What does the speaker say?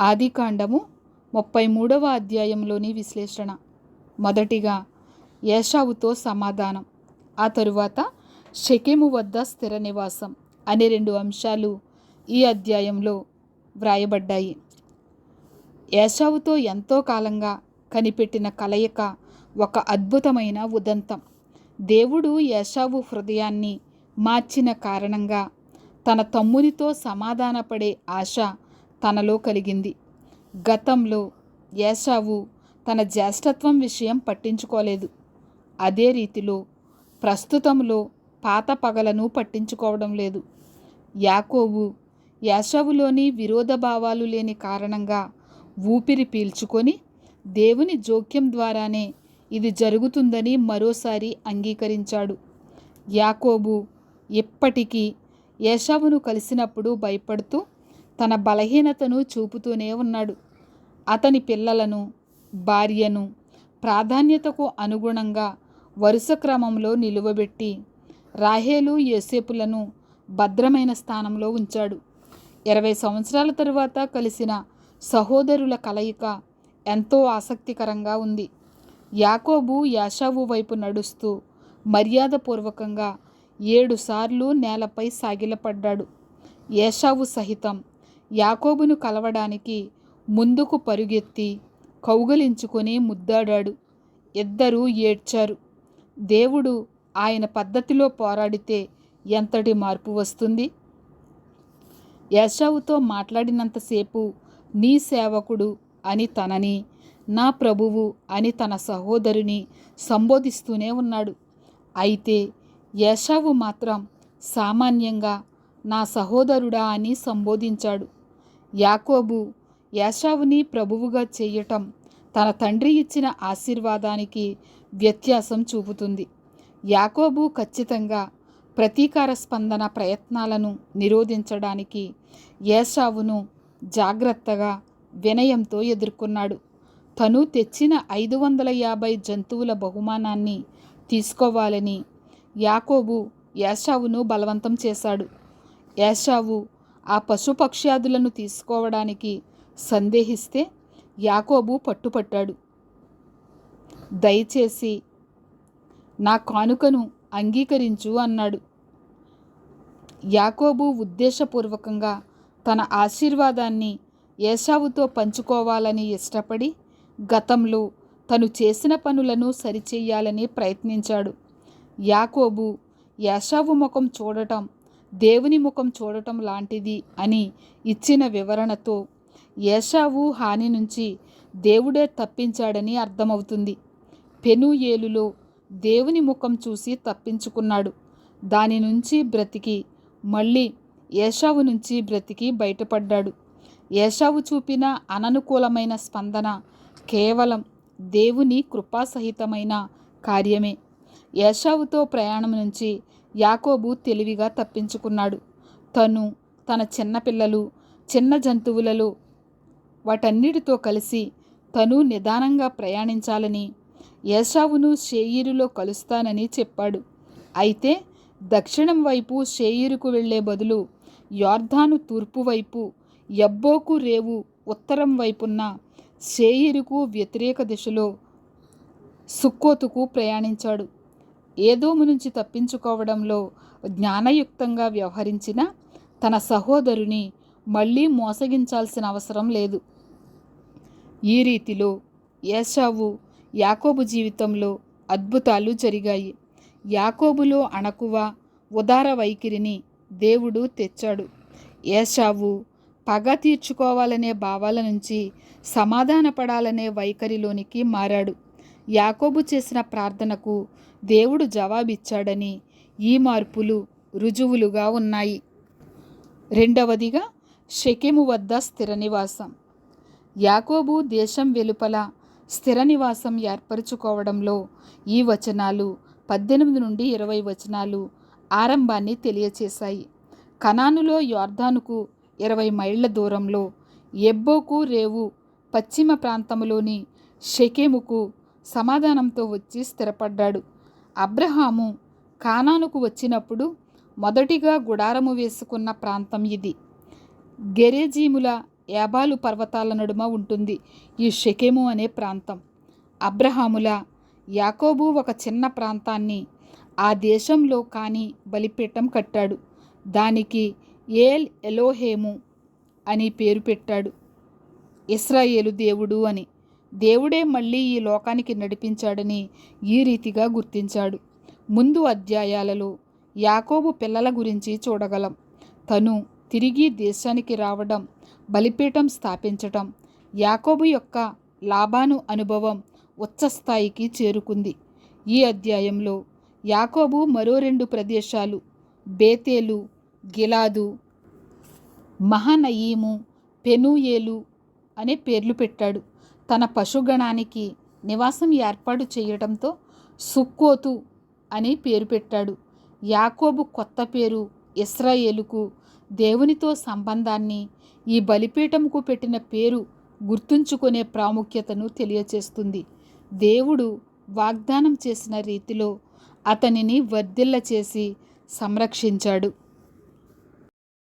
ఆదికాండము ముప్పై మూడవ అధ్యాయంలోని విశ్లేషణ. మొదటిగా ఏషావుతో సమాధానం ఆ తరువాత షెకెము వద్ద స్థిర నివాసం అనే రెండు అంశాలు ఈ అధ్యాయంలో వ్రాయబడ్డాయి. ఏషావుతో ఎంతో కాలంగా కనిపెట్టిన కలయిక ఒక అద్భుతమైన ఉదంతం. దేవుడు ఏషావు హృదయాన్ని మార్చిన కారణంగా తన తమ్మునితో సమాధానపడే ఆశ తనలో కలిగింది. గతంలో ఏషావు తన జ్యేష్ఠత్వం విషయం పట్టించుకోలేదు. అదే రీతిలో ప్రస్తుతంలో పాత పగలను పట్టించుకోవడం లేదు. యాకోబు యాషవులోని విరోధ భావాలు లేని కారణంగా ఊపిరి పీల్చుకొని దేవుని జోక్యం ద్వారానే ఇది జరుగుతుందని మరోసారి అంగీకరించాడు. యాకోబు ఎప్పటికీ ఏషావును కలిసినప్పుడు భయపడుతూ తన బలహీనతను చూపుతూనే ఉన్నాడు. అతని పిల్లలను భార్యను ప్రాధాన్యతకు అనుగుణంగా వరుస క్రమంలో నిలువబెట్టి రాహేలు యోసేపులను భద్రమైన స్థానంలో ఉంచాడు. ఇరవై సంవత్సరాల తరువాత కలిసిన సహోదరుల కలయిక ఎంతో ఆసక్తికరంగా ఉంది. యాకోబు యాషావు వైపు నడుస్తూ మర్యాదపూర్వకంగా ఏడుసార్లు నేలపై సాగిలపడ్డాడు. ఏషావు సహితం యాకోబును కలవడానికి ముందుకు పరుగెత్తి కౌగలించుకొని ముద్దాడాడు. ఇద్దరూ ఏడ్చారు. దేవుడు ఆయన పద్ధతిలో పోరాడితే ఎంతటి మార్పు వస్తుంది? యశావుతో మాట్లాడినంతసేపు నీ సేవకుడు అని తనని నా ప్రభువు అని తన సహోదరుని సంబోధిస్తూనే ఉన్నాడు. అయితే యశావు మాత్రం సామాన్యంగా నా సహోదరుడా అని సంబోధించాడు. యాకోబు యాషావుని ప్రభువుగా చేయటం తన తండ్రి ఇచ్చిన ఆశీర్వాదానికి వ్యత్యాసం చూపుతుంది. యాకోబు ఖచ్చితంగా ప్రతీకార స్పందన ప్రయత్నాలను నిరోధించడానికి ఏషావును జాగ్రత్తగా వినయంతో ఎదుర్కొన్నాడు. తను తెచ్చిన ఐదు వందల యాభై జంతువుల బహుమానాన్ని తీసుకోవాలని యాకోబు యేషావును బలవంతం చేశాడు. యేషావు ఆ పశుపక్ష్యాదులను తీసుకోవడానికి సందేహిస్తే యాకోబు పట్టుపట్టాడు. దయచేసి నా కానుకను అంగీకరించు అన్నాడు. యాకోబు ఉద్దేశపూర్వకంగా తన ఆశీర్వాదాన్ని ఏషావుతో పంచుకోవాలని ఇష్టపడి గతంలో తను చేసిన పనులను సరిచేయాలని ప్రయత్నించాడు. యాకోబు యాషావు ముఖం చూడటం దేవుని ముఖం చూడటం లాంటిది అని ఇచ్చిన వివరణతో ఏషావు హాని నుంచి దేవుడే తప్పించాడని అర్థమవుతుంది. పెనుయేలులో దేవుని ముఖం చూసి తప్పించుకున్నాడు. దాని నుంచి బ్రతికి మళ్ళీ ఏషావు నుంచి బ్రతికి బయటపడ్డాడు. ఏషావు చూపిన అననుకూలమైన స్పందన కేవలం దేవుని కృపాసహితమైన కార్యమే. ఏషావుతో ప్రయాణం నుంచి యాకోబు తెలివిగా తప్పించుకున్నాడు. తను తన చిన్నపిల్లలు చిన్న జంతువులలో వాటన్నిటితో కలిసి తను నిదానంగా ప్రయాణించాలని ఏషావును షేయిరులో కలుస్తానని చెప్పాడు. అయితే దక్షిణం వైపు షేయిరుకు వెళ్ళే బదులు యార్ధాను తూర్పు వైపు యబ్బోకు రేవు ఉత్తరం వైపున్న షేయిరుకు వ్యతిరేక దిశలో సుక్కోతుకు ప్రయాణించాడు. ఏదోము నుంచి తప్పించుకోవడంలో జ్ఞానయుక్తంగా వ్యవహరించిన తన సహోదరుని మళ్ళీ మోసగించాల్సిన అవసరం లేదు. ఈ రీతిలో ఏషావు యాకోబు జీవితంలో అద్భుతాలు జరిగాయి. యాకోబులో అణకువ ఉదార వైఖరిని దేవుడు తెచ్చాడు. ఏషావు పగ తీర్చుకోవాలనే భావాల నుంచి సమాధానపడాలనే వైఖరిలోనికి మారాడు. యాకోబు చేసిన ప్రార్థనకు దేవుడు జవాబిచ్చాడని ఈ మార్పులు రుజువులుగా ఉన్నాయి. రెండవదిగా షెకెము వద్ద స్థిర నివాసం. యాకోబు దేశం వెలుపల స్థిర నివాసం ఏర్పరచుకోవడంలో ఈ వచనాలు పద్దెనిమిది నుండి ఇరవై వచనాలు ఆరంభాన్ని తెలియచేశాయి. కనానులో యోర్ధానుకు ఇరవై మైళ్ళ దూరంలో ఎబ్బోకు రేవు పశ్చిమ ప్రాంతంలోని షకేముకు సమాధానంతో వచ్చి స్థిరపడ్డాడు. అబ్రహాము కానానుకు వచ్చినప్పుడు మొదటిగా గుడారము వేసుకున్న ప్రాంతం ఇది. గెరేజీముల ఏబాలు పర్వతాల నడుమ ఉంటుంది ఈ షెకెము అనే ప్రాంతం. అబ్రహాముల యాకోబు ఒక చిన్న ప్రాంతాన్ని ఆ దేశంలో కానీ బలిపీఠం కట్టాడు. దానికి ఏల్ ఎలోహేము అని పేరు పెట్టాడు. ఇస్రాయేలు దేవుడు అని. దేవుడే మళ్ళీ ఈ లోకానికి నడిపించాడని ఈ రీతిగా గుర్తించాడు. ముందు అధ్యాయాలలో యాకోబు పిల్లల గురించి చూడగలం. తను తిరిగి దేశానికి రావడం బలిపీఠం స్థాపించటం యాకోబు యొక్క లాభాను అనుభవం ఉచ్చస్థాయికి చేరుకుంది. ఈ అధ్యాయంలో యాకోబు మరో రెండు ప్రదేశాలు బేతేలు గిలాదు మహానయీము పెనూయేలు అనే పేర్లు పెట్టాడు. తన పశుగణానికి నివాసం ఏర్పాటు చేయడంతో సుక్కోతు అని పేరు పెట్టాడు. యాకోబు కొత్త పేరు ఇస్రాయేలుకు దేవునితో సంబంధాన్ని ఈ బలిపీఠంకు పెట్టిన పేరు గుర్తుంచుకునే ప్రాముఖ్యతను తెలియచేస్తుంది. దేవుడు వాగ్దానం చేసిన రీతిలో అతనిని వర్ధిల్ల చేసి సంరక్షించాడు.